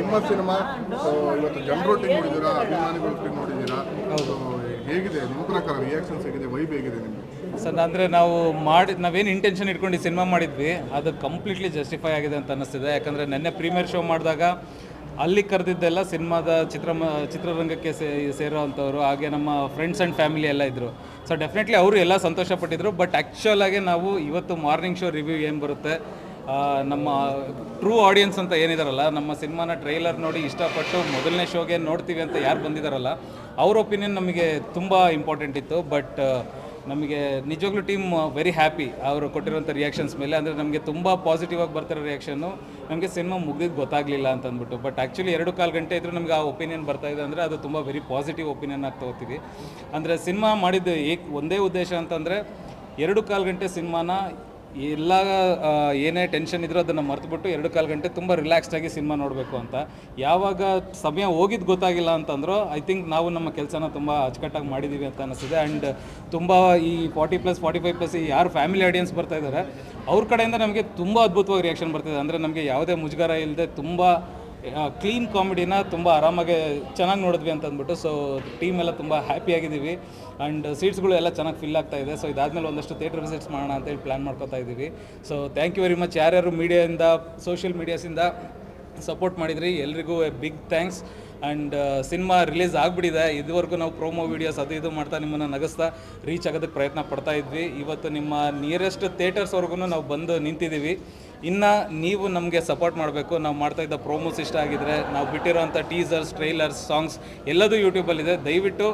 ನಿಮ್ಮ cinema so ಇವತ್ತು ಜನರೊಟ್ಟಿಗೆ ನೋಡಿದ್ದೀರಾ ಅಭಿಮಾನಿಗಳೊಟ್ಟಿಗೆ ನೋಡಿದ್ದೀರಾ? ಹೌದು. ಹೇಗಿದೆ ನಿಮ್ಮ ಪ್ರಕಾರ ರಿಯಾಕ್ಷನ್ಸ್ ಹೇಗಿದೆ ವೈಬ್ ಹೇಗಿದೆ ನಿಮಗೆ ಸರ್ ಅಂದರೆ ನಾವು ಮಾಡಿ ನಾವೇನು ಇಂಟೆನ್ಷನ್ ಇಟ್ಕೊಂಡು ಈ ಸಿನಿಮಾ ಮಾಡಿದ್ವಿ ಅದು ಕಂಪ್ಲೀಟ್ಲಿ ಜಸ್ಟಿಫೈ ಆಗಿದೆ ಅಂತ ಅನ್ನಿಸ್ತಿದೆ. ಯಾಕಂದರೆ ನೆನ್ನೆ ಪ್ರೀಮಿಯರ್ ಶೋ ಮಾಡಿದಾಗ ಅಲ್ಲಿ ಕರೆದಿದ್ದೆಲ್ಲ ಸಿನಿಮಾದ ಚಿತ್ರ ಚಿತ್ರರಂಗಕ್ಕೆ ಸೇ ಸೇರೋ ಅಂಥವ್ರು ಹಾಗೆ ನಮ್ಮ ಫ್ರೆಂಡ್ಸ್ ಆ್ಯಂಡ್ ಫ್ಯಾಮಿಲಿ ಎಲ್ಲ ಇದ್ದರು ಸೊ ಡೆಫಿನೆಟ್ಲಿ ಅವರು ಎಲ್ಲ ಸಂತೋಷಪಟ್ಟಿದ್ರು ಬಟ್ ಆ್ಯಕ್ಚುಲಾಗೆ ಆಗಿ ನಾವು ಇವತ್ತು ಮಾರ್ನಿಂಗ್ ಶೋ ರಿವ್ಯೂ ಏನು ಬರುತ್ತೆ ನಮ್ಮ ಟ್ರೂ ಆಡಿಯನ್ಸ್ ಅಂತ ಏನಿದಾರಲ್ಲ, ನಮ್ಮ ಸಿನಿಮಾನ ಟ್ರೈಲರ್ ನೋಡಿ ಇಷ್ಟಪಟ್ಟು ಮೊದಲನೇ ಶೋಗೆ ನೋಡ್ತೀವಿ ಅಂತ ಯಾರು ಬಂದಿದ್ದಾರಲ್ಲ ಅವ್ರ ಒಪಿನಿಯನ್ ನಮಗೆ ತುಂಬ ಇಂಪಾರ್ಟೆಂಟ್ ಇತ್ತು. ಬಟ್ ನಮಗೆ ನಿಜವಾಗ್ಲೂ ಟೀಮ್ ವೆರಿ ಹ್ಯಾಪಿ ಅವರು ಕೊಟ್ಟಿರೋಂಥ ರಿಯಾಕ್ಷನ್ಸ್ ಮೇಲೆ. ಅಂದರೆ ನಮಗೆ ತುಂಬ ಪಾಸಿಟಿವ್ ಆಗಿ ಬರ್ತಿರೋ ರಿಯಾಕ್ಷನ್ನು ನಮಗೆ ಸಿನಿಮಾ ಮುಗಿದಿದ್ದು ಗೊತ್ತಾಗಲಿಲ್ಲ ಅಂತ ಅಂದ್ಬಿಟ್ಟು ಬಟ್ ಆ್ಯಕ್ಚುಲಿ ಎರಡು ಕಾಲು ಗಂಟೆ ಇದ್ದರೂ ನಮಗೆ ಆ ಒಪಿನಿಯನ್ ಬರ್ತಾ ಇದೆ ಅಂದರೆ ಅದು ತುಂಬ ವೆರಿ ಪಾಸಿಟಿವ್ ಒಪಿನಿಯನ್ ಆಗಿ ತಗೋತೀವಿ. ಅಂದರೆ ಸಿನಿಮಾ ಮಾಡಿದ್ದು ಏಕ್, ಒಂದೇ ಉದ್ದೇಶ ಅಂತಂದರೆ ಎರಡು ಕಾಲು ಗಂಟೆ ಸಿನಿಮಾನ ಎಲ್ಲ ಏನೇ ಟೆನ್ಷನ್ ಇದ್ರೂ ಅದನ್ನು ಮರೆತುಬಿಟ್ಟು ಎರಡು ಕಾಲು ಗಂಟೆ ತುಂಬ ರಿಲ್ಯಾಕ್ಸ್ಡ್ ಆಗಿ ಸಿನಿಮಾ ನೋಡಬೇಕು ಅಂತ. ಯಾವಾಗ ಸಮಯ ಹೋಗಿದ್ದು ಗೊತ್ತಾಗಿಲ್ಲ ಅಂತಂದ್ರು ಐ ಥಿಂಕ್ ನಾವು ನಮ್ಮ ಕೆಲಸನ ತುಂಬ ಅಚ್ಚುಕಟ್ಟಾಗಿ ಮಾಡಿದ್ದೀವಿ ಅಂತ ಅನಿಸ್ತಿದೆ ಆ್ಯಂಡ್ ತುಂಬ ಈ forty plus forty five plus ಯಾರು ಫ್ಯಾಮಿಲಿ ಆಡಿಯನ್ಸ್ ಬರ್ತಾ ಇದ್ದಾರೆ ಅವ್ರ ಕಡೆಯಿಂದ ನಮಗೆ ತುಂಬ ಅದ್ಭುತವಾಗಿ ರಿಯಾಕ್ಷನ್ ಬರ್ತಿದೆ. ಅಂದರೆ ನಮಗೆ ಯಾವುದೇ ಮುಜುಗರ ಇಲ್ಲದೆ ತುಂಬ ಕ್ಲೀನ್ ಕಾಮಿಡಿನ ತುಂಬ ಆರಾಮಾಗಿ ಚೆನ್ನಾಗಿ ನೋಡಿದ್ವಿ ಅಂತ ಅಂದ್ಬಿಟ್ಟು ಸೊ ಟೀಮ್ ಎಲ್ಲ ತುಂಬ ಹ್ಯಾಪಿಯಾಗಿದ್ದೀವಿ ಆ್ಯಂಡ್ ಸೀಟ್ಸ್ಗಳು ಎಲ್ಲ ಚೆನ್ನಾಗಿ ಫಿಲ್ ಆಗ್ತಾ ಇದೆ. ಸೊ ಇದಾದಮೇಲೆ ಒಂದಷ್ಟು ಥಿಯೇಟರ್ ವಿಸಿಟ್ಸ್ ಮಾಡೋಣ ಅಂತೇಳಿ ಪ್ಲ್ಯಾನ್ ಮಾಡ್ಕೋತಾ ಇದ್ದೀವಿ. So thank you very much ಯಾರ್ಯಾರು ಮೀಡಿಯಾದಿಂದ ಸೋಷಿಯಲ್ ಮೀಡಿಯಾಸಿಂದ ಸಪೋರ್ಟ್ ಮಾಡಿದ್ರಿ, ಎಲ್ರಿಗೂ a big thanks and cinema release ಆಗಿಬಿಟ್ಟಿದೆ. ಇದುವರೆಗೂ ನಾವು ಪ್ರೋಮೋ ವೀಡಿಯೋಸ್ ಅದು ಇದು ಮಾಡ್ತಾ ನಿಮ್ಮನ್ನು ನಗಿಸ್ತಾ ರೀಚ್ ಆಗೋದಕ್ಕೆ ಪ್ರಯತ್ನ ಪಡ್ತಾ ಇದ್ವಿ. ಇವತ್ತು ನಿಮ್ಮ ನಿಯರೆಸ್ಟ್ ಥಿಯೇಟರ್ಸ್ವರೆಗೂ ನಾವು ಬಂದು ನಿಂತಿದ್ದೀವಿ. ಇನ್ನು ನೀವು ನಮಗೆ ಸಪೋರ್ಟ್ ಮಾಡಬೇಕು. ನಾವು ಮಾಡ್ತಾ ಇದ್ದ ಪ್ರೋಮೋಸ್ ಇಷ್ಟ ಆಗಿದ್ರೆ ನಾವು ಬಿಟ್ಟಿರೋಂಥ ಟೀಸರ್ಸ್ ಟ್ರೈಲರ್ಸ್ ಸಾಂಗ್ಸ್ ಎಲ್ಲದೂ ಯೂಟ್ಯೂಬಲ್ಲಿದೆ ದಯವಿಟ್ಟು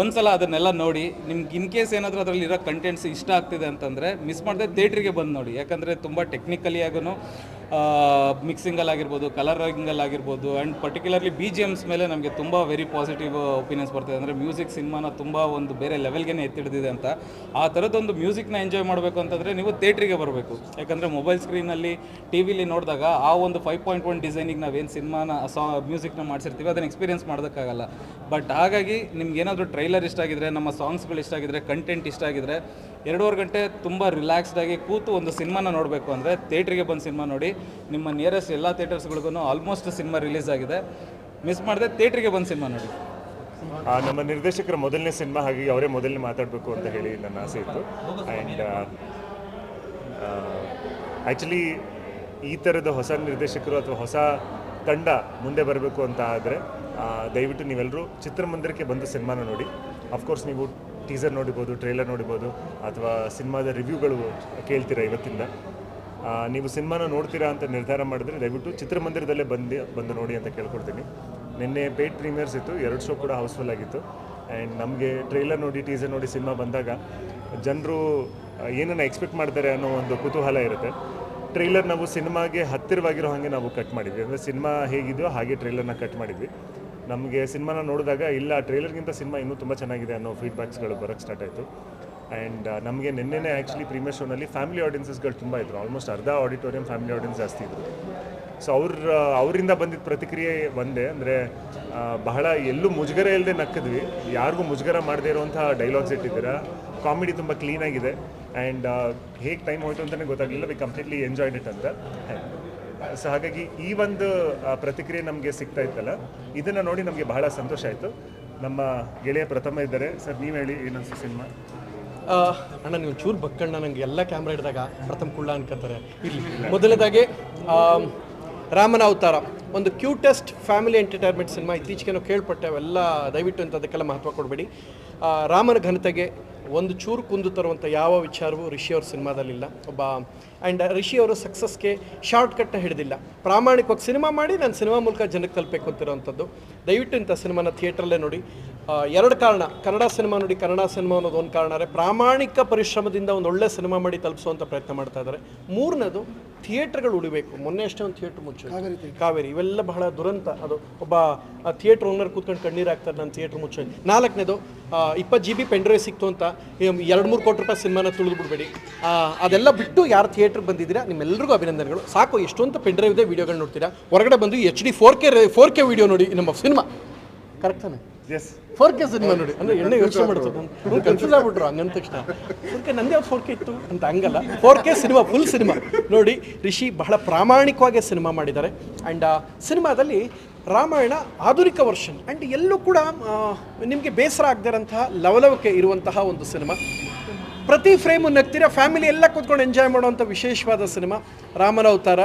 ಒಂದ್ಸಲ ಅದನ್ನೆಲ್ಲ ನೋಡಿ. ನಿಮ್ಗೆ ಇನ್ ಕೇಸ್ ಏನಾದರೂ ಅದರಲ್ಲಿ ಇರೋ ಕಂಟೆಂಟ್ಸ್ ಇಷ್ಟ ಆಗ್ತಿದೆ ಅಂತಂದರೆ ಮಿಸ್ ಮಾಡದೆ ಥಿಯೇಟ್ರಿಗೆ ಬಂದು ನೋಡಿ. ಯಾಕಂದರೆ ತುಂಬ ಟೆಕ್ನಿಕಲಿ ಮಿಕ್ಸಿಂಗಲ್ಲಿ ಆಗಿರ್ಬೋದು ಕಲರಿಂಗಲ್ಲಿ ಆಗಿರ್ಬೋದು and particularly B G Ms ಮೇಲೆ ನಮಗೆ ತುಂಬ ವೆರಿ ಪಾಸಿಟಿವ್ ಒಪಿನಿಯನ್ಸ್ ಬರ್ತದೆ. ಅಂದರೆ ಮ್ಯೂಸಿಕ್ ಸಿನಿಮಾನ ತುಂಬ ಒಂದು ಬೇರೆ ಲೆವೆಲ್ಗೆ ಎತ್ತಿಡ್ದಿದೆ ಅಂತ. ಆ ಥರದ್ದೊಂದು ಮ್ಯೂಸಿಕ್ನ ಎಂಜಾಯ್ ಮಾಡಬೇಕು ಅಂತಂದರೆ ನೀವು ಥೇಟ್ರಿಗೆ ಬರಬೇಕು. ಯಾಕಂದರೆ ಮೊಬೈಲ್ ಸ್ಕ್ರೀನಲ್ಲಿ ಟಿ ವಿಲಿ ನೋಡಿದಾಗ ಆ ಒಂದು ಫೈವ್ ಪಾಯಿಂಟ್ ಒನ್ ಡಿಸೈನಿಗೆ ನಾವೇನು ಸಿನಿಮಾನ ಸಾ ಮ್ಯೂಸಿಕ್ನ ಮಾಡಿಸಿರ್ತೀವಿ ಅದನ್ನು ಎಕ್ಸ್ಪೀರಿಯನ್ಸ್ ಮಾಡೋದಕ್ಕಾಗಲ್ಲ. ಬಟ್ ಹಾಗಾಗಿ ನಿಮ್ಗೆ ಏನಾದರೂ ಟ್ರೈಲರ್ ಇಷ್ಟ ಆಗಿದ್ರೆ, ನಮ್ಮ ಸಾಂಗ್ಸ್ಗಳು ಇಷ್ಟ ಆಗಿದ್ರೆ ಕಂಟೆಂಟ್ ಇಷ್ಟ ಆಗಿದ್ರೆ ಎರಡೂವರೆ ಗಂಟೆ ತುಂಬ ರಿಲ್ಯಾಕ್ಸ್ಡಾಗಿ ಕೂತು ಒಂದು ಸಿನಿಮಾನ ನೋಡಬೇಕು ಅಂದರೆ ಥಿಯೇಟ್ರಿಗೆ ಬಂದು ಸಿನಿಮಾ ನೋಡಿ, ನಿಮ್ಮ ನಿಯರೆಸ್ಟ್ ಎಲ್ಲ ಥಿಯೇಟರ್ಸ್ಗಳಿಗೂ ಆಲ್ಮೋಸ್ಟ್ ಸಿನಿಮಾ ರಿಲೀಸ್ ಆಗಿದೆ. ಮಿಸ್ ಮಾಡದೆ ಥಿಯೇಟ್ರಿಗೆ ಬಂದು ಸಿನಿಮಾ ನೋಡಿ. ನಮ್ಮ ನಿರ್ದೇಶಕರ ಮೊದಲನೇ ಸಿನಿಮಾ ಹಾಗಾಗಿ ಅವರೇ ಮೊದಲನೇ ಮಾತಾಡಬೇಕು ಅಂತ ಹೇಳಿ ನನ್ನ ಆಸೆ ಇತ್ತು. ಆ್ಯಂಡ್ ಆ್ಯಕ್ಚುಲಿ ಈ ಥರದ ಹೊಸ ನಿರ್ದೇಶಕರು ಅಥವಾ ಹೊಸ ತಂಡ ಮುಂದೆ ಬರಬೇಕು ಅಂತ ಆದರೆ ದಯವಿಟ್ಟು ನೀವೆಲ್ಲರೂ ಚಿತ್ರಮಂದಿರಕ್ಕೆ ಬಂದು ಸಿನಿಮಾನ ನೋಡಿ. ಅಫ್ಕೋರ್ಸ್ ನೀವು ಟೀಸರ್ ನೋಡಿಬೋದು ಟ್ರೇಲರ್ ನೋಡಿಬೋದು ಅಥವಾ ಸಿನಿಮಾದ ರಿವ್ಯೂಗಳು ಕೇಳ್ತೀರಾ ಇವತ್ತಿಂದ? ನೀವು ಸಿನಿಮಾನ ನೋಡ್ತೀರಾ ಅಂತ ನಿರ್ಧಾರ ಮಾಡಿದ್ರೆ ದಯವಿಟ್ಟು ಚಿತ್ರಮಂದಿರದಲ್ಲೇ ಬಂದು ಬಂದು ನೋಡಿ ಅಂತ ಕೇಳ್ಕೊಳ್ತೀನಿ ನಿನ್ನೆ ಪೇಡ್ ಪ್ರೀಮಿಯರ್ಸ್ ಇತ್ತು, ಎರಡು ಶೋ ಕೂಡ ಹೌಸ್ಫುಲ್ ಆಗಿತ್ತು. ಆ್ಯಂಡ್ ನಮಗೆ ಟ್ರೈಲರ್ ನೋಡಿ ಟೀಸರ್ ನೋಡಿ ಸಿನಿಮಾ ಬಂದಾಗ ಜನರು ಏನನ್ನು ಎಕ್ಸ್ಪೆಕ್ಟ್ ಮಾಡ್ತಾರೆ ಅನ್ನೋ ಒಂದು ಕುತೂಹಲ ಇರುತ್ತೆ. ಟ್ರೈಲರ್ ನಾವು ಸಿನಿಮಾಗೆ ಹತ್ತಿರವಾಗಿರೋ ಹಾಗೆ ನಾವು ಕಟ್ ಮಾಡಿದ್ವಿ. ಅಂದರೆ ಸಿನಿಮಾ ಹೇಗಿದೆಯೋ ಹಾಗೆ ಟ್ರೈಲರ್ನ ಕಟ್ ಮಾಡಿದ್ವಿ. ನಮಗೆ ಸಿನಿಮಾನ ನೋಡಿದಾಗ, ಇಲ್ಲ, ಟ್ರೇಲರ್ಗಿಂತ ಸಿನಿಮಾ ಇನ್ನೂ ತುಂಬ ಚೆನ್ನಾಗಿದೆ ಅನ್ನೋ ಫೀಡ್ಬ್ಯಾಕ್ಸ್ಗಳು ಬರೋಕ್ಕೆ ಸ್ಟಾರ್ಟ್ ಆಯಿತು. ಆ್ಯಂಡ್ ನಮಗೆ ನಿನ್ನೆನೇ ಆ್ಯಕ್ಚುಲಿ ಪ್ರೀಮಿಯರ್ ಶೋನಲ್ಲಿ ಫ್ಯಾಮಿಲಿ ಆಡಿಯನ್ಸಸ್ಗಳು ತುಂಬ ಇದ್ದರು ಆಲ್ಮೋಸ್ಟ್ ಅರ್ಧ ಆಡಿಟೋರಿಯಂ ಫ್ಯಾಮಿಲಿ ಆಡಿಯನ್ಸ್ ಜಾಸ್ತಿ ಇದ್ದರು ಸೊ ಅವ್ರ ಅವರಿಂದ ಬಂದಿದ್ದ ಪ್ರತಿಕ್ರಿಯೆ ಒಂದೇ. ಅಂದರೆ ಬಹಳ ಎಲ್ಲೂ ಮುಜುಗರ ಇಲ್ಲದೆ ನಕ್ಕಿದ್ವಿ. ಯಾರಿಗೂ ಮುಜುಗರ ಮಾಡದೇ ಇರುವಂಥ ಡೈಲಾಗ್ಸ್ ಇಟ್ಟಿದ್ದೀರಾ? ಕಾಮಿಡಿ ತುಂಬ ಕ್ಲೀನಾಗಿದೆ ಆ್ಯಂಡ್ ಹೇಗೆ ಟೈಮ್ ಹೋಯ್ತು ಅಂತಲೇ ಗೊತ್ತಾಗಲಿಲ್ಲ. ವಿ ಕಂಪ್ಲೀಟ್ಲಿ ಎಂಜಾಯ್ಡ್ ಇಟ್ ಅಂತ ಸೊ ಹಾಗಾಗಿ ಈ ಒಂದು ಪ್ರತಿಕ್ರಿಯೆ ನಮಗೆ ಸಿಗ್ತಾ ಇತ್ತಲ್ಲ, ಇದನ್ನು ನೋಡಿ ನಮಗೆ ಬಹಳ ಸಂತೋಷ ಆಯಿತು. ನಮ್ಮ ಗೆಳೆಯ ಪ್ರಥಮ ಇದ್ದಾರೆ. ಸರ್, ನೀವು ಹೇಳಿ ಏನನ್ಸು ಸಿನಿಮಾ. ಅಣ್ಣ, ನೀವು ಚೂರು ಬಕ್ಕಣ್ಣ ನನಗೆ ಎಲ್ಲ ಕ್ಯಾಮ್ರಾ ಇಡಿದಾಗ ಪ್ರಥಮ ಕುಳ್ಳ ಅನ್ಕೋತಾರೆ. ಇಲ್ಲಿ ಮೊದಲನೇದಾಗಿ ರಾಮನ ಅವತಾರ. ಒಂದು ಕ್ಯೂಟೆಸ್ಟ್ ಫ್ಯಾಮಿಲಿ ಎಂಟರ್ಟೈನ್ಮೆಂಟ್ ಸಿನಿಮಾ. ಇತ್ತೀಚೆಗೆ ನಾವು ಕೇಳ್ಪಟ್ಟೆ ಅವೆಲ್ಲ ದಯವಿಟ್ಟು ಅಂತ ಅದಕ್ಕೆಲ್ಲ ಮಹತ್ವ ಕೊಡಬೇಡಿ. ರಾಮನ ಘನತೆಗೆ ಒಂದು ಚೂರು ಕುಂದು ತರುವಂಥ ಯಾವ ವಿಚಾರವೂ ರಿಷಿ ಅವ್ರ ಸಿನಿಮಾದಲ್ಲಿಲ್ಲ. ಒಬ್ಬ ಆ್ಯಂಡ್ ರಿಷಿ ಅವರು ಸಕ್ಸಸ್ಗೆ ಶಾರ್ಟ್ ಕಟ್ನ ಹಿಡಿದಿಲ್ಲ. ಪ್ರಾಮಾಣಿಕವಾಗಿ ಸಿನಿಮಾ ಮಾಡಿ, ನಾನು ಸಿನಿಮಾ ಮೂಲಕ ಜನಕ್ಕೆ ತಲುಪಬೇಕು ಅಂತಿರೋವಂಥದ್ದು ದಯವಿಟ್ಟು ಇಂಥ ಸಿನಿಮಾನ ಥಿಯೇಟ್ರಲ್ಲೇ ನೋಡಿ. ಎರಡು ಕಾರಣ. ಕನ್ನಡ ಸಿನಿಮಾ ನೋಡಿ ಕನ್ನಡ ಸಿನಿಮಾ ಅನ್ನೋದು ಒಂದು ಕಾರಣ ಆದರೆ ಪ್ರಾಮಾಣಿಕ ಪರಿಶ್ರಮದಿಂದ ಒಂದು ಒಳ್ಳೆ ಸಿನಿಮಾ ಮಾಡಿ ತಲುಪಿಸುವಂಥ ಪ್ರಯತ್ನ ಮಾಡ್ತಾ ಇದ್ದಾರೆ ಮೂರನೇದು ಥಿಯೇಟ್ರ್ಗಳು ಉಳಿಬೇಕು. ಮೊನ್ನೆ ಅಷ್ಟೇ ಒಂದು ಥಿಯೇಟ್ರ್ ಮುಚ್ಚು. ಕಾವೇರಿ ಇವೆಲ್ಲ ಬಹಳ ದುರಂತ. ಅದು ಒಬ್ಬ ಥಿಯೇಟ್ರ್ ಓನರ್ ಕೂತ್ಕೊಂಡು ಕಣ್ಣೀರು ಹಾಕ್ತಾರೆ ನಾನು ಥಿಯೇಟ್ರ್ ಮುಚ್ಚ ನಾಲ್ಕನೇದು ಇಪ್ಪತ್ತು ಜಿ ಬಿ ಪೆಂಡ್ರೈವ್ ಸಿಕ್ತು ಅಂತ ಎರಡು ಮೂರು ಕೋಟಿ ರೂಪಾಯಿ ಸಿನಿಮಾನ ತುಳಿದು ಬಿಡಬೇಡಿ. ಅದೆಲ್ಲ ಬಿಟ್ಟು ಯಾರು ಥಿಯೇಟ್ರಿಗೆ ಬಂದಿದ್ದೀರಾ? ನಿಮ್ಮೆಲ್ಲರಿಗೂ ಅಭಿನಂದನೆಗಳು. ಸಾಕು ಎಷ್ಟೊಂದು ಪೆಂಡ್ರೈವ್ ಇದೆ ವೀಡಿಯೋಗಳು ನೋಡ್ತೀರಾ? ಹೊರಗಡೆ ಬಂದು H D four K four K video ನೋಡಿ ನಮ್ಮ ಸಿನಿಮಾ. ಕರೆಕ್ಟ್ ತಾನೆ? ಫೋರ್ ಕೆ ಸಿನಿಮಾ ನೋಡಿ ಅಂದ್ರೆ ಎಣ್ಣೆ ಯೋಚನೆ ಮಾಡ್ತಾರೆ ಕನ್ಫ್ಯೂಸ್ ಆಗ್ಬಿಟ್ರು ಹಂಗಂದ ತಕ್ಷಣ. ಅದಕ್ಕೆ ನಂದೇ ನಂದೇ ಫೋರ್ ಕೆ ಇತ್ತು ಅಂತ ಹಂಗಲ್ಲ. Four K cinema full cinema ನೋಡಿ ರಿಷಿ ಬಹಳ ಪ್ರಾಮಾಣಿಕವಾಗಿ ಸಿನಿಮಾ ಮಾಡಿದ್ದಾರೆ. ಆ್ಯಂಡ್ ಸಿನಿಮಾದಲ್ಲಿ ರಾಮಾಯಣ ಆಧುನಿಕ ವರ್ಷನ್ ಆ್ಯಂಡ್ ಎಲ್ಲೂ ಕೂಡ ನಿಮಗೆ ಬೇಸರ ಆಗದಿರೋಂತಹ ಲವಲವಿಕೆ ಇರುವಂತಹ ಒಂದು ಸಿನಿಮಾ ಪ್ರತಿ ಫ್ರೇಮು ನಗ್ತೀರ ಫ್ಯಾಮಿಲಿ ಎಲ್ಲ ಕೂತ್ಕೊಂಡು ಎಂಜಾಯ್ ಮಾಡುವಂಥ ವಿಶೇಷವಾದ ಸಿನಿಮಾ ರಾಮನ ಅವತಾರ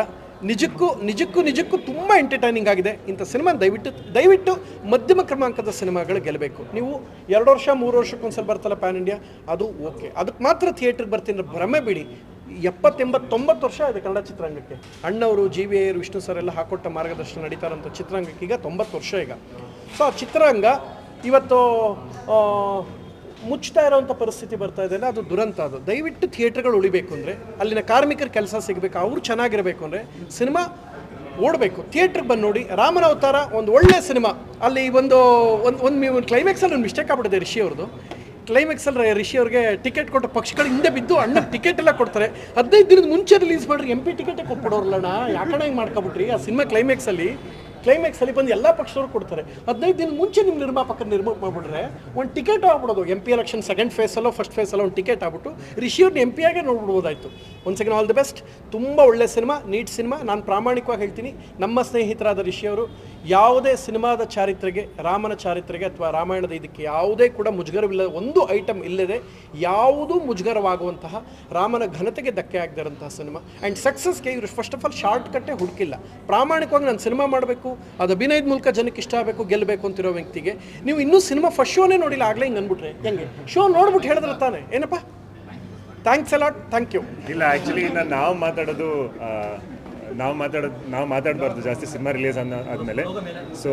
ನಿಜಕ್ಕೂ ನಿಜಕ್ಕೂ ನಿಜಕ್ಕೂ ತುಂಬ ಎಂಟರ್ಟೈನಿಂಗ್ ಆಗಿದೆ. ಇಂಥ ಸಿನಿಮಾ ದಯವಿಟ್ಟು ದಯವಿಟ್ಟು ಮಧ್ಯಮ ಕ್ರಮಾಂಕದ ಸಿನಿಮಾಗಳು ಗೆಲ್ಲಬೇಕು. ನೀವು ಎರಡು ವರ್ಷ, ಮೂರು ವರ್ಷಕ್ಕೊಂದ್ಸಲ ಬರ್ತಲ್ಲ ಪ್ಯಾನ್ ಇಂಡಿಯಾ ಅದು ಓಕೆ ಅದಕ್ಕೆ ಮಾತ್ರ ಥಿಯೇಟ್ರಿಗೆ ಬರ್ತೀನಿ ಭ್ರಮೆ ಬಿಡಿ. ಎಪ್ಪತ್ತೆಂಬತ್ತು ತೊಂಬತ್ತು ವರ್ಷ ಇದೆ ಕನ್ನಡ ಚಿತ್ರರಂಗಕ್ಕೆ. ಅಣ್ಣವರು ಜಿ ವಿ ಎರು ವಿಷ್ಣು ಸರ್ ಎಲ್ಲ ಹಾಕೊಟ್ಟ ಮಾರ್ಗದರ್ಶನ ನಡೀತಾರಂಥ ಚಿತ್ರರಂಗಕ್ಕೆ ಈಗ ತೊಂಬತ್ತು ವರ್ಷ ಈಗ. ಸೊ ಆ ಚಿತ್ರರಂಗ ಇವತ್ತು ಆ, ಮುಚ್ತಾ ಇರೋವಂಥ ಪರಿಸ್ಥಿತಿ ಬರ್ತಾ ಇದೆ ಅದು ದುರಂತ ಅದು. ದಯವಿಟ್ಟು ಥಿಯೇಟ್ರ್ಗಳು ಉಳಿಬೇಕು ಅಂದರೆ ಅಲ್ಲಿನ ಕಾರ್ಮಿಕರ ಕೆಲಸ ಸಿಗಬೇಕು ಅವರು ಚೆನ್ನಾಗಿರಬೇಕು ಅಂದರೆ ಸಿನಿಮಾ ಓಡಬೇಕು. ಥಿಯೇಟ್ರಿಗೆ ಬಂದು ನೋಡಿ ರಾಮನ ಅವತಾರ ಒಂದು ಒಳ್ಳೆ ಸಿನಿಮಾ. ಅಲ್ಲಿ ಒಂದು ಒಂದು ಒಂದು ಕ್ಲೈಮ್ಯಾಕ್ಸಲ್ಲಿ ಒಂದು ಮಿಸ್ಟೇಕ್ ಆಗ್ಬಿಟ್ಟಿದೆ ರಿಷಿ ಅವ್ರದ್ದು. ಕ್ಲೈಮ್ಯಾಕ್ಸಲ್ಲಿ ರಿಷಿ ಅವ್ರಿಗೆ ಟಿಕೆಟ್ ಕೊಟ್ಟ ಪಕ್ಷಗಳು ಹಿಂದೆ ಬಿದ್ದು ಅಣ್ಣ ಟಿಕೆಟ್ ಎಲ್ಲ ಕೊಡ್ತಾರೆ. ಹದಿನೈದು ದಿನದ ಮುಂಚೆ ರಿಲೀಸ್ ಮಾಡಿರಿ ಎಂ ಪಿ ಟಿಕೆಟೇ ಕೊಟ್ಬಿಡೋರ್ಲಣ್ಣ. ಯಾಕಣ್ಣ ಹಿಂಗೆ ಮಾಡ್ಕೊಬಿಟ್ರಿ? ಆ ಸಿನಿಮಾ ಕ್ಲೈಮ್ಯಾಕ್ಸಲ್ಲಿ ಕ್ಲೈಮ್ಯಾಕ್ಸ್ ಅಲ್ಲಿ ಬಂದು ಎಲ್ಲ ಪಕ್ಷದವರು ಕೊಡ್ತಾರೆ. ಹದಿನೈದು ದಿನ ಮುಂಚೆ ನಿಮ್ಮ ನಿರ್ಮಾಪಕರು ನಿರ್ಮಾಪ ಮಾಡಿಬಿಟ್ರೆ ಒಂದು ಟಿಕೆಟ್ ಆಗ್ಬಿಡೋದು. ಎಂ ಪಿ ಎಲೆಕ್ಷನ್ ಸೆಕೆಂಡ್ ಫೇಸಲ್ಲೋ ಫಸ್ಟ್ ಫೇಸಲ್ಲೋ ಒಂದು ಟಿಕೆಟ್ ಆಗ್ಬಿಟ್ಟು ರಿಷಿಯವ್ರನ್ನ ಎಂ ಪಿ ಆಗೇ ನೋಡ್ಬಿಡ್ಬೋದಾಯ್ತು. ಒಂದು ಸೆಕೆಂಡ್ ಆಲ್ ದಿ ಬೆಸ್ಟ್ ತುಂಬ ಒಳ್ಳೆ ಸಿನಿಮಾ, ನೀಟ್ ಸಿನಿಮಾ. ನಾನು ಪ್ರಾಮಾಣಿಕವಾಗಿ ಹೇಳ್ತೀನಿ, ನಮ್ಮ ಸ್ನೇಹಿತರಾದ ರಿಷಿಯವರು ಯಾವುದೇ ಸಿನಿಮಾದ ಚಾರಿತ್ರೆಗೆ, ರಾಮನ ಚಾರಿತ್ರೆಗೆ ಅಥವಾ ರಾಮಾಯಣದ ಇದಕ್ಕೆ ಯಾವುದೇ ಕೂಡ ಮುಜುಗರವಿಲ್ಲದ ಒಂದು ಐಟಮ್ ಇಲ್ಲದೆ ಯಾವುದೂ ಮುಜುಗರವಾಗುವಂತಹ ರಾಮನ ಘನತೆಗೆ ಧಕ್ಕೆ ಆಗದಿರೋಂತಹ ಸಿನಿಮಾ. ಆ್ಯಂಡ್ ಸಕ್ಸಸ್ಗೆ ಇವರು ಫಸ್ಟ್ ಆಫ್ ಆಲ್ ಶಾರ್ಟ್ ಕಟ್ಟೆ ಹುಡುಕಿಲ್ಲ. ಪ್ರಾಮಾಣಿಕವಾಗಿ ನಾನು ಸಿನಿಮಾ ಮಾಡಬೇಕು ಅದು ಅಭಿನಯದ ಮೂಲಕ ಜನಕ್ಕೆ ಇಷ್ಟ ಆಗಬೇಕು, ಗೆಲ್ಲಬೇಕು ಅಂತಿರೋ ವ್ಯಕ್ತಿಗೆ. ನೀವು ಇನ್ನೂ ಸಿನಿಮಾ ಫಸ್ಟ್ ಶೋನೇ ನೋಡಿಲ್ಲ, ಆಗಲೇ ಹಿಂಗೆ ಅಂದ್ಬಿಟ್ರೆ. ಹೆಂಗೆ? ಶೋ ನೋಡ್ಬಿಟ್ಟು ಹೇಳಿದ್ರೆ ತಾನೆ? ಏನಪ್ಪ? Thanks a lot thank you ಇಲ್ಲ ಆ್ಯಕ್ಚುಲಿ ಇನ್ನು ನಾವು ಮಾತಾಡೋದು ನಾವು ಮಾತಾಡೋದು ನಾವು ಮಾತಾಡಬಾರ್ದು ಜಾಸ್ತಿ ಸಿನಿಮಾ ರಿಲೀಸ್ ಅನ್ನೋ ಆದಮೇಲೆ. ಸೊ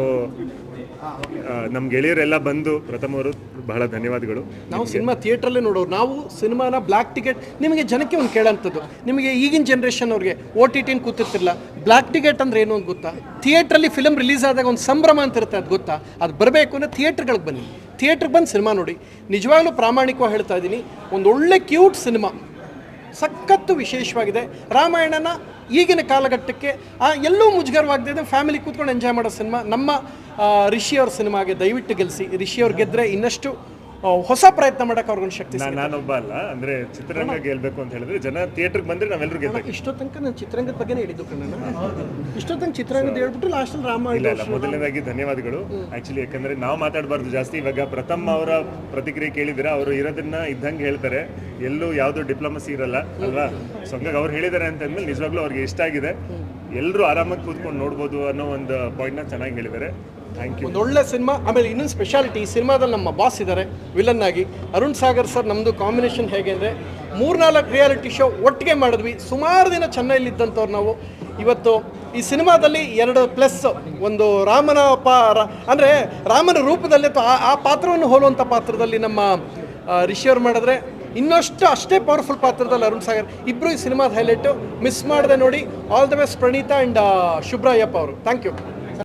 ನಮ್ಮ ಗೆಳೆಯರೆಲ್ಲ ಬಂದು ಪ್ರಥಮವರು ಬಹಳ ಧನ್ಯವಾದಗಳು. ನಾವು ಸಿನಿಮಾ ಥಿಯೇಟ್ರಲ್ಲೇ ನೋಡೋರು. ನಾವು ಸಿನಿಮಾನ ಬ್ಲ್ಯಾಕ್ ಟಿಕೆಟ್ ನಿಮಗೆ ಜನಕ್ಕೆ ಒಂದು ಕೇಳೋಂಥದ್ದು ನಿಮಗೆ ಈಗಿನ ಜನ್ರೇಷನ್ ಅವ್ರಿಗೆ ಒ ಟಿ ಟಿನ ಕೂತಿರ್ತಿಲ್ಲ. ಬ್ಲ್ಯಾಕ್ ಟಿಕೆಟ್ ಅಂದ್ರೆ ಏನು ಅಂತ ಗೊತ್ತಾ? ಥಿಯೇಟ್ರಲ್ಲಿ ಫಿಲಮ್ ರಿಲೀಸ್ ಆದಾಗ ಒಂದು ಸಂಭ್ರಮ ಅಂತ ಇರುತ್ತೆ ಅದು ಗೊತ್ತಾ? ಅದು ಬರಬೇಕು ಅಂದರೆ ಥಿಯೇಟ್ರ್ಗಳಿಗೆ ಬನ್ನಿ. ಥಿಯೇಟ್ರಿಗೆ ಬಂದು ಸಿನಿಮಾ ನೋಡಿ. ನಿಜವಾಗ್ಲೂ ಪ್ರಾಮಾಣಿಕವಾಗಿ ಹೇಳ್ತಾ ಇದ್ದೀನಿ ಒಂದು ಒಳ್ಳೆ ಕ್ಯೂಟ್ ಸಿನಿಮಾ. ಸಖತ್ತು ವಿಶೇಷವಾಗಿದೆ. ರಾಮಾಯಣನ ಈಗಿನ ಕಾಲಘಟ್ಟಕ್ಕೆ ಎಲ್ಲೂ ಮುಜುಗರವಾಗದಿದೆ ಫ್ಯಾಮಿಲಿ ಕೂತ್ಕೊಂಡು ಎಂಜಾಯ್ ಮಾಡೋ ಸಿನಿಮಾ ನಮ್ಮ ರಿಷಿಯವ್ರ ರಿಷಿ ಸಿನಿಮಾಗೆ ದಯವಿಟ್ಟು ಗೆಲ್ಲಿಸಿ ರಿಷಿಯವ್ರು ಗೆದ್ದರೆ ಇನ್ನಷ್ಟು ಹೊಸ ಪ್ರಯತ್ನ ಮಾಡಕ್ಕೆ ಅವ್ರಿಗೊಂದು ಶಕ್ತಿ ನಾನು ನಾನೊಬ್ಬ ಅಲ್ಲ ಅಂದ್ರೆ ಚಿತ್ರರಂಗ ಗೆಲ್ಬೇಕು ಅಂತ ಹೇಳಿದ್ರೆ ಜನ ಥಿಯೇಟರ್ಗೆ ಬಂದ್ರೆ ನಾವೆಲ್ಲರೂ ಗೆಲ್ಬೇಕು. ಇಷ್ಟೋ ತನಕ ನಾನು ಚಿತ್ರರಂಗದ ಬಗ್ಗೆನೇ ಹೇಳಿದ್ದು ಕಣ್ಣ ಇಷ್ಟೋ ತನಕ ಚಿತ್ರರಂಗದ ಹೇಳ್ಬಿಟ್ಟು ಲಾಸ್ಟಲ್ಲಿ ರಾಮ ಇಲ್ಲ ಇಲ್ಲ ಮೊದಲನೇದಾಗಿ ಧನ್ಯವಾದಗಳು. ಆಕ್ಚುಲಿ ಯಾಕಂದ್ರೆ ನಾವು ಮಾತಾಡಬಾರ್ದು ಜಾಸ್ತಿ. ಇವಾಗ ಪ್ರಥಮ್ ಅವರ ಪ್ರತಿಕ್ರಿಯೆ ಕೇಳಿದ್ರೆ ಅವರು ಇರೋದನ್ನ ಇದ್ದಂಗೆ ಹೇಳ್ತಾರೆ. ಎಲ್ಲೂ ಯಾವ್ದು ಡಿಪ್ಲೊಮಸಿ ಇರಲ್ಲ ಅಲ್ವಾ? ಸೊ ಹಂಗಾಗಿ ಅವ್ರು ಹೇಳಿದ್ದಾರೆ ಅಂತಂದ್ಮೇಲೆ ನಿಜವಾಗ್ಲೂ ಅವ್ರಿಗೆ ಇಷ್ಟ ಆಗಿದೆ. ಎಲ್ಲರೂ ಆರಾಮಾಗಿ ಕೂತ್ಕೊಂಡು ನೋಡ್ಬೋದು ಅನ್ನೋ ಒಂದು ಪಾಯಿಂಟ್ನ ಚೆನ್ನಾಗಿ ಹೇಳಿದ್ದಾರೆ. ಥ್ಯಾಂಕ್ ಯು ಒಳ್ಳೆ ಸಿನಿಮಾ, ಆಮೇಲೆ ಇನ್ನೊಂದು ಸ್ಪೆಷಾಲಿಟಿ ಈ ಸಿನಿಮಾದಲ್ಲಿ ನಮ್ಮ ಬಾಸ್ ಇದ್ದಾರೆ ವಿಲನ್ ಆಗಿ. ಅರುಣ್ ಸಾಗರ್ ಸರ್ ನಮ್ಮದು ಕಾಂಬಿನೇಷನ್ ಹೇಗೆ ಅಂದರೆ, ಮೂರ್ನಾಲ್ಕು ರಿಯಾಲಿಟಿ ಶೋ ಒಟ್ಟಿಗೆ ಮಾಡಿದ್ವಿ. ಸುಮಾರು ದಿನ ಚೆನ್ನೈಲಿದ್ದಂಥವ್ರು ನಾವು. ಇವತ್ತು ಈ ಸಿನಿಮಾದಲ್ಲಿ ಎರಡು ಪ್ಲಸ್ ಒಂದು ರಾಮನ ಪಾ ಅಂದರೆ ರಾಮನ ರೂಪದಲ್ಲಿ ಅಥವಾ ಆ- ಪಾತ್ರವನ್ನು ಹೋಲುವಂಥ ಪಾತ್ರದಲ್ಲಿ ನಮ್ಮ ರಿಷಿಯವ್ರು ಮಾಡಿದ್ರೆ ಇನ್ನಷ್ಟು ಅಷ್ಟೇ ಪವರ್ಫುಲ್ ಪಾತ್ರದಲ್ಲಿ ಅರುಣ್ ಸಾಗರ್. ಇಬ್ಬರು ಈ ಸಿನಿಮಾದ ಹೈಲೈಟು ಮಿಸ್ ಮಾಡದೆ ನೋಡಿ. All the best Praneetha and Shubrayyappa ಅವರು. Thank you